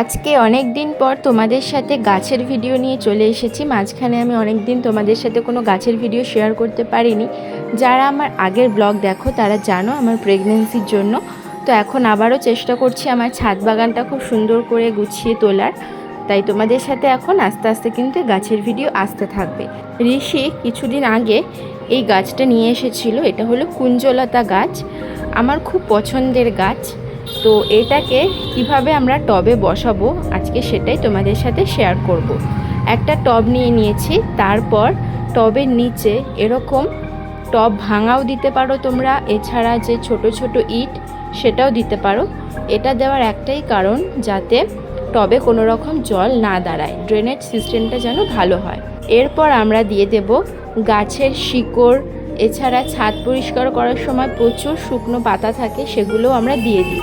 আজকে অনেক দিন পর তোমাদের সাথে গাছের ভিডিও নিয়ে চলে এসেছি। মাঝখানে আমি অনেক দিন তোমাদের সাথে কোনো গাছের ভিডিও শেয়ার করতে পারিনি। যারা আমার আগের ব্লগ দেখো, তারা জানো আমার প্রেগনেন্সির জন্য। তো এখন আবারও চেষ্টা করছি আমার ছাদ বাগানটা খুব সুন্দর করে গুছিয়ে তোলার। তাই তোমাদের সাথে এখন আস্তে আস্তে কিন্তু গাছের ভিডিও আসতে থাকবে। ঋষি কিছুদিন আগে এই গাছটা নিয়ে এসেছিল, এটা হলো কুঞ্জলতা গাছ। আমার খুব পছন্দের গাছ। তো এটাকে কীভাবে আমরা টবে বসাবো, আজকে সেটাই তোমাদের সাথে শেয়ার করব। একটা টব নিয়ে নিয়েছি, তারপর টবের নিচে এরকম টব ভাঙাও দিতে পারো তোমরা, এছাড়া যে ছোট ছোট ইট সেটাও দিতে পারো এটা দেওয়ার একটাই কারণ যাতে টবে কোনো রকম জল না দাঁড়ায় ড্রেনেজ সিস্টেমটা যেন ভালো হয় এরপর আমরা দিয়ে দেব গাছের শিকড় এছাড়া ছাদ পরিষ্কার করার সময় প্রচুর শুকনো পাতা থাকে, সেগুলোও আমরা দিয়ে দিই।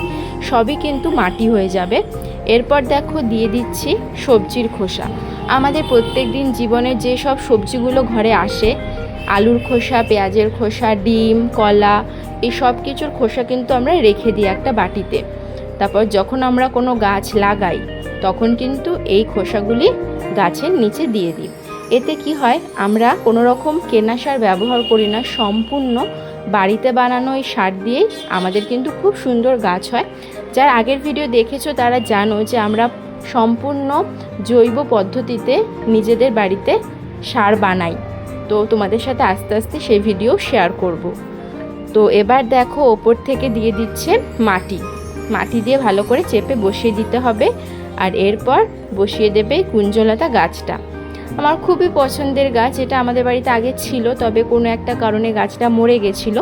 সবই কিন্তু মাটি হয়ে যাবে। এরপর দেখো দিয়ে দিচ্ছি সবজির খোসা। আমাদের প্রত্যেক দিন জীবনে যে সব সবজিগুলো ঘরে আসে, আলুর খোসা, পেঁয়াজের খোসা, ডিম, কলা, এই সব কিছুর খোসা কিন্তু আমরা রেখে দিই একটা বাটিতে। তারপর যখন আমরা কোনো গাছ লাগাই, তখন কিন্তু এই খোসাগুলি গাছের নিচে দিয়ে দিই। এতে কি হয়? আমরা কোনো রকম কেনা সার ব্যবহার করি না। সম্পূর্ণ বাড়িতে বানানো এই সার দিয়েই আমাদের কিন্তু খুব সুন্দর গাছ হয়। যার আগের ভিডিও দেখেছ, তারা জানো যে আমরা সম্পূর্ণ জৈব পদ্ধতিতে নিজেদের বাড়িতে সার বানাই। তো তোমাদের সাথে আস্তে আস্তে সেই ভিডিও শেয়ার করব। তো এবার দেখো, ওপর থেকে দিয়ে দিচ্ছে মাটি। মাটি দিয়ে ভালো করে চেপে বসিয়ে দিতে হবে। আর এরপর বসিয়ে দেবে কুঞ্জলতা গাছটা। আমার খুবই পছন্দের গাছ, এটা আমাদের বাড়িতে আগে ছিল, তবে কোনো একটা কারণে গাছটা মরে গেছিল,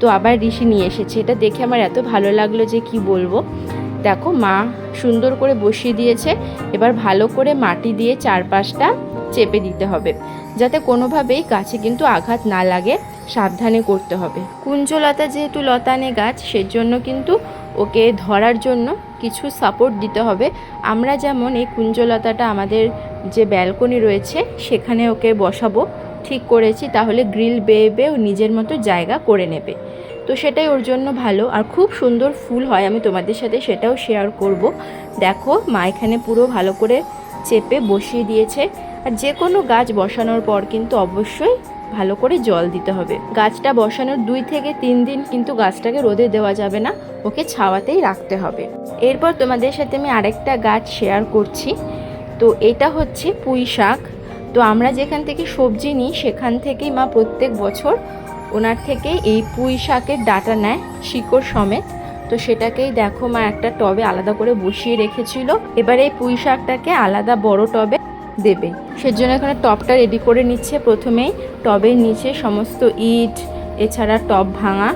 তো আবার ঋষি নিয়ে এসেছে। এটা দেখে আমার এত ভালো লাগল যে কি বলব। দেখো, মা সুন্দর করে বসিয়ে দিয়েছে, এবার ভালো করে মাটি দিয়ে চারপাশটা চেপে দিতে হবে, যাতে কোনোভাবেই গাছে কিন্তু আঘাত না লাগে, সাবধানে করতে হবে। কুঞ্জলতা যেহেতু লতানে গাছ, সেজন্য কিন্তু ওকে ধরার জন্য কিছু সাপোর্ট দিতে হবে। আমরা যেমন এই কুঞ্জলতাটা আমাদের যে ব্যালকনি রয়েছে, সেখানে ওকে বসাবো। ঠিক করেছি, তাহলে গ্রিল বেয়ে বেয়ে ও নিজের মতো জায়গা করে নেবে। তো সেটাই ওর জন্য ভালো। আর খুব সুন্দর ফুল হয়, আমি তোমাদের সাথে সেটাও শেয়ার করব। দেখো, মা এখানে পুরো ভালো করে চেপে বসিয়ে দিয়েছে। আর যে কোনো গাছ বসানোর পর কিন্তু অবশ্যই ভালো করে জল দিতে হবে। গাছটা বসানোর দুই থেকে তিন দিন কিন্তু গাছটাকে রোদে দেওয়া যাবে না, ওকে ছাওয়াতেই রাখতে হবে। এরপর তোমাদের সাথে আমি আরেকটা গাছ শেয়ার করছি। তো এটা হচ্ছে পুঁই শাক। তো আমরা যেখান থেকে সবজি নিই, সেখান থেকেই মা প্রত্যেক বছর ওনার থেকে এই পুঁই শাকের ডাটা নেয়, শিকড় সমেত। তো সেটাকেই দেখো মা একটা টবে আলাদা করে বসিয়ে রেখেছিল। এবার এই পুঁই শাকটাকে আলাদা বড় টবে দেবে। সেজন্য এখানে টবটা রেডি করে নিচ্ছে প্রথমেই। টবের নিচে সমস্ত ইট, এছাড়া টব ভাঙা।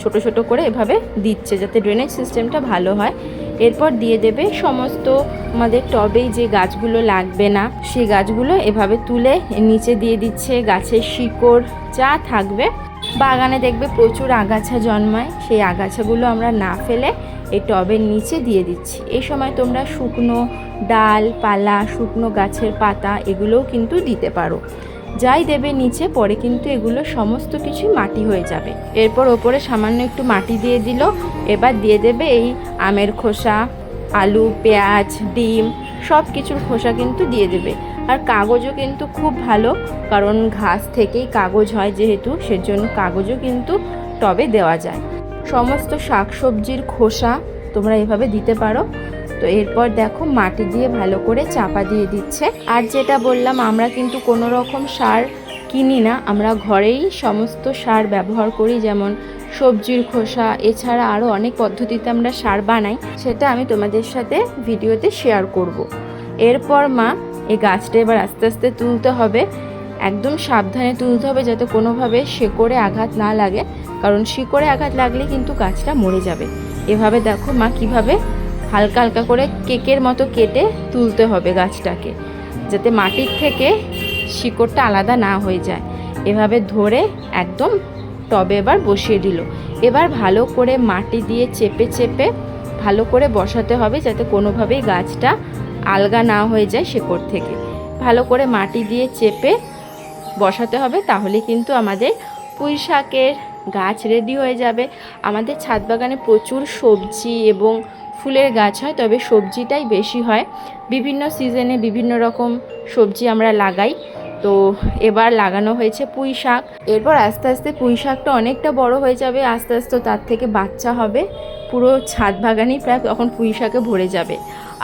ছোট ছোট করে এভাবে দিচ্ছে যাতে ড্রেনেজ সিস্টেমটা ভালো হয়। এরপর দিয়ে দেবে সমস্ত আমাদের টবেই যে গাছগুলো লাগবে না, সেই গাছগুলো এভাবে তুলে নিচে দিয়ে দিচ্ছে, গাছের শিকড় যা থাকবে। বাগানে দেখবে প্রচুর আগাছা জন্মায়, সেই আগাছাগুলো আমরা না ফেলে এই টবের নিচে দিয়ে দিচ্ছি। এই সময় তোমরা শুকনো ডাল, পালা, শুকনো গাছের পাতা এগুলোও কিন্তু দিতে পারো। যাই দেবে নিচে, পরে কিন্তু এগুলো সমস্ত কিছুই মাটি হয়ে যাবে। এরপর ওপরে সামান্য একটু মাটি দিয়ে দিল। এবার দিয়ে দেবে এই আমের খোসা, আলু, পেঁয়াজ, ডিম সব কিছুর খোসা কিন্তু দিয়ে দেবে। আর কাগজও কিন্তু খুব ভালো, কারণ ঘাস থেকেই কাগজ হয় যেহেতু, সেজন্য কাগজও কিন্তু টবে দেওয়া যায়। সমস্ত শাকসবজির খোসা তোমরা এভাবে দিতে পারো। তো এরপর দেখো মাটি দিয়ে ভালো করে চাপা দিয়ে দিচ্ছে। আর যেটা বললাম, আমরা কিন্তু কোনো রকম সার কিনি না। আমরা ঘরেই সমস্ত সার ব্যবহার করি, যেমন সবজির খোসা, এছাড়া আরও অনেক পদ্ধতিতে আমরা সার বানাই। সেটা আমি তোমাদের সাথে ভিডিওতে শেয়ার করব। এরপর মা, এই গাছটা এবার আস্তে আস্তে তুলতে হবে। একদম সাবধানে তুলতে হবে যাতে কোনোভাবে শেকড়ে আঘাত না লাগে। কারণ শিকড়ে আঘাত লাগলে কিন্তু গাছটা মরে যাবে। এভাবে দেখো মা কীভাবে হালকা হালকা করে কেকের মতো কেটে তুলতে হবে গাছটাকে, যাতে মাটির থেকে শিকড়টা আলাদা না হয়ে যায়। এভাবে ধরে একদম টবে এবার বসিয়ে দিল। এবার ভালো করে মাটি দিয়ে চেপে চেপে ভালো করে বসাতে হবে, যাতে কোনোভাবেই গাছটা আলগা না হয়ে যায় শেকড় থেকে। ভালো করে মাটি দিয়ে চেপে বসাতে হবে, তাহলে কিন্তু আমাদের পুঁই শাকের গাছ রেডি হয়ে যাবে। আমাদের ছাদ বাগানে প্রচুর সবজি এবং ফুলের গাছ হয়, তবে সবজিটাই বেশি হয়। বিভিন্ন সিজনে বিভিন্ন রকম সবজি আমরা লাগাই। তো এবার লাগানো হয়েছে পুঁই শাক। এরপর আস্তে আস্তে পুঁই শাকটা অনেকটা বড় হয়ে যাবে, আস্তে আস্তে তার থেকে বাচ্চা হবে। পুরো ছাদ বাগানই প্রায় তখন পুঁই শাকে ভরে যাবে।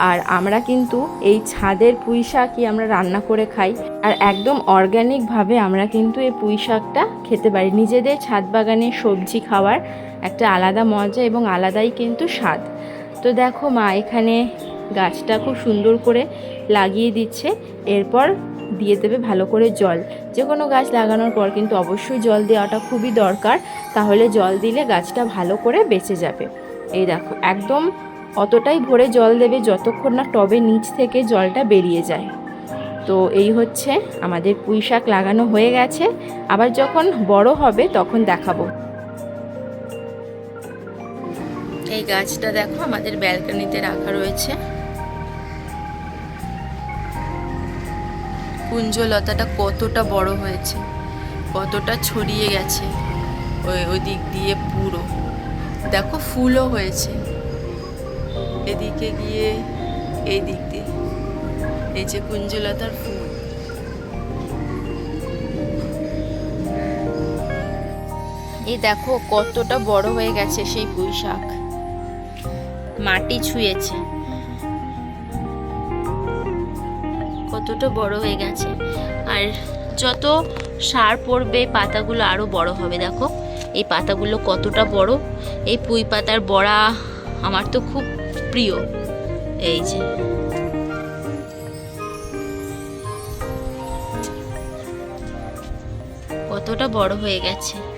আর আমরা কিন্তু এই ছাদের পুঁই শাকই আমরা রান্না করে খাই। আর একদম অর্গ্যানিকভাবে আমরা কিন্তু এই পুঁই শাকটা খেতে পারি। নিজেদের ছাদ বাগানে সবজি খাওয়ার একটা আলাদা মজা এবং আলাদাই কিন্তু স্বাদ। তো দেখো মা, এখানে গাছটা খুব সুন্দর করে লাগিয়ে দিচ্ছে। এরপর দিয়ে দেবে ভালো করে জল। যে কোনো গাছ লাগানোর পর কিন্তু অবশ্যই জল দেওয়াটা খুবই দরকার। তাহলে জল দিলে গাছটা ভালো করে বেঁচে যাবে। এই দেখো, একদম অতটাই ভরে জল দেবে যতক্ষণ না টবে নিচ থেকে জলটা বেরিয়ে যায়। তো এই হচ্ছে আমাদের পুঁই শাক লাগানো হয়ে গেছে। আবার যখন বড় হবে তখন দেখাবো। এই গাছটা দেখো, আমাদের ব্যালকনিতে রাখা রয়েছে। কুঞ্জলতাটা কতটা বড় হয়েছে, কতটা ছড়িয়ে গেছে, ওই ওই দিক দিয়ে পুরো। দেখো, ফুলও হয়েছে। এদিকে গিয়ে এই দিক দিয়ে, এই যে কুঞ্জলতার ফুল। এই দেখো, কতটা বড় হয়ে গেছে সেই পুঁই শাক মাটি ছুঁয়েছে। কতটা বড় হয়ে গেছে। আর যত সার পড়বে, পাতাগুলো আরও বড় হবে, দেখো। এই পাতাগুলো কতটা বড়। এই পুঁই পাতার বড়া আমার তো খুব প্রিয়। এই যে। কতটা বড় হয়ে গেছে।